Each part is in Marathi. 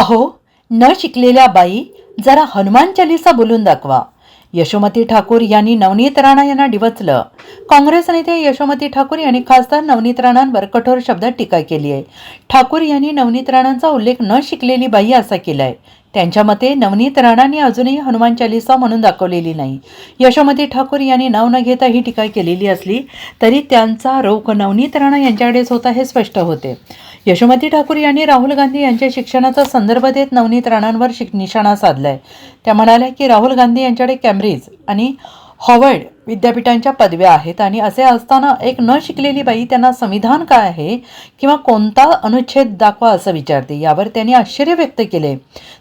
अहो न शिकलेल्या बाई जरा हनुमान चालिसा बोलून दाखवा. यशोमती ठाकूर यांनी नवनीत राणा यांना डिवचलं. काँग्रेस नेते यशोमती ठाकूर यांनी खासदार नवनीत राणांवर कठोर शब्दात टीका केली आहे. ठाकूर यांनी नवनीत राणांचा उल्लेख न शिकलेली बाई असा केलाय. त्यांच्या मते नवनीत राणांनी अजूनही हनुमान चालिसा म्हणून दाखवलेली नाही. यशोमती ठाकूर यांनी नाव न घेता ही टीका केलेली असली तरी त्यांचा रोख नवनीत राणा यांच्याकडेच होता हे स्पष्ट होते. यशोमती ठाकूर यांनी राहुल गांधी यांच्या शिक्षणाचा संदर्भ देत नवनीत राणांवर शिक निशाणा साधलाय. त्या म्हणाल्या की राहुल गांधी यांच्याकडे कॅम्ब्रिज आणि हॉवर्ड विद्यापीठांच्या पदव्या आहेत आणि असे असताना एक न शिकलेली बाई त्यांना संविधान काय आहे किंवा कोणता अनुच्छेद दाखवा असं विचारते. यावर त्यांनी आश्चर्य व्यक्त केले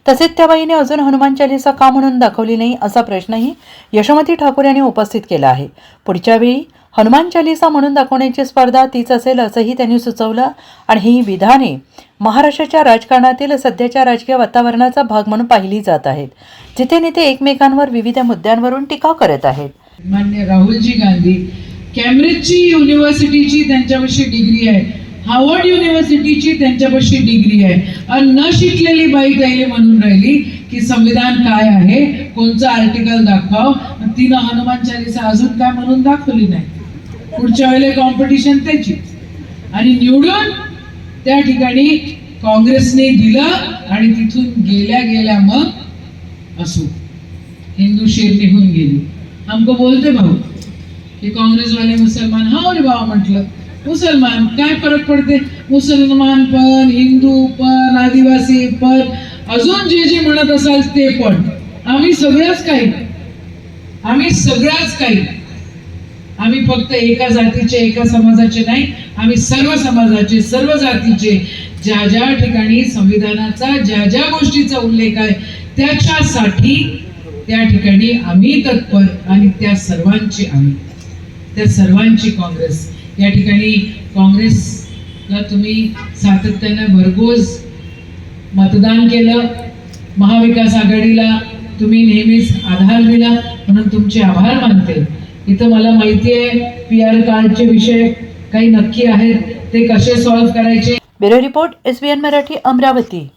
तसेच त्या बाईने अजून हनुमान चालिसा का म्हणून दाखवली नाही असा प्रश्नही यशोमती ठाकूर यांनी उपस्थित केला आहे. पुढच्या वेळी हनुमान चालिसा म्हणून दाखवण्याची स्पर्धा तीच असेल असंही त्यांनी सुचवलं. आणि ही विधाने महाराष्ट्राच्या राजकारणातील सध्याच्या राजकीय वातावरणाचा भाग म्हणून पाहिली जात आहेत. जिथे नेते एकमेकांवर विविध मुद्द्यांवरून टीका करत आहेत. मान्य राहुलजी गांधी कॅम्ब्रिजची युनिव्हर्सिटीची त्यांच्यापाशी डिग्री आहे. हार्वर्ड युनिव्हर्सिटीची त्यांच्यापाशी डिग्री आहे. आणि न शिकलेली बाई त्याला म्हणून राहिली की संविधान काय आहे कोणचं आर्टिकल दाखवाव तिनं हनुमान चालिसा अजून काय म्हणून दाखवली नाही. पुढच्या वेळेला कॉम्पिटिशन त्याची आणि निवडून त्या ठिकाणी काँग्रेसने दिलं आणि तिथून गेल्या गेल्या मग असो. हिंदू शेर निघून गेली. आमक बोलते भाऊ की काँग्रेस वाले मुसलमान हा रे भाऊ म्हटलं. मुसलमान काय फरक पडते? मुसलमान पण हिंदू पण आदिवासी पण. अजून जे जे म्हणत असाल ते पण. आम्ही सगळंच काही. आम्ही सगळ्याच काही. आम्ही फक्त एका जातीचे एका समाजाचे नाही आम्ही सर्व समाजाचे सर्व जातीचे ज्या ज्या ठिकाणी संविधानाचा ज्या ज्या गोष्टीचा उल्लेख आहे त्याच्यासाठी त्या ठिकाणी आम्ही तत्पर आणि त्या सर्वांची आम्ही. त्या सर्वांची काँग्रेस. या ठिकाणी काँग्रेसला तुम्ही सातत्यानं भरघोस मतदान केलं महाविकास आघाडीला तुम्ही नेहमीच आधार दिला म्हणून तुमचे आभार मानते. इथं मला माहिती आहे पी आर कार्डचे विषय काही नक्की आहेत ते कसे सॉल्व्ह करायचे? Bureau report S B N Marathi Amravati.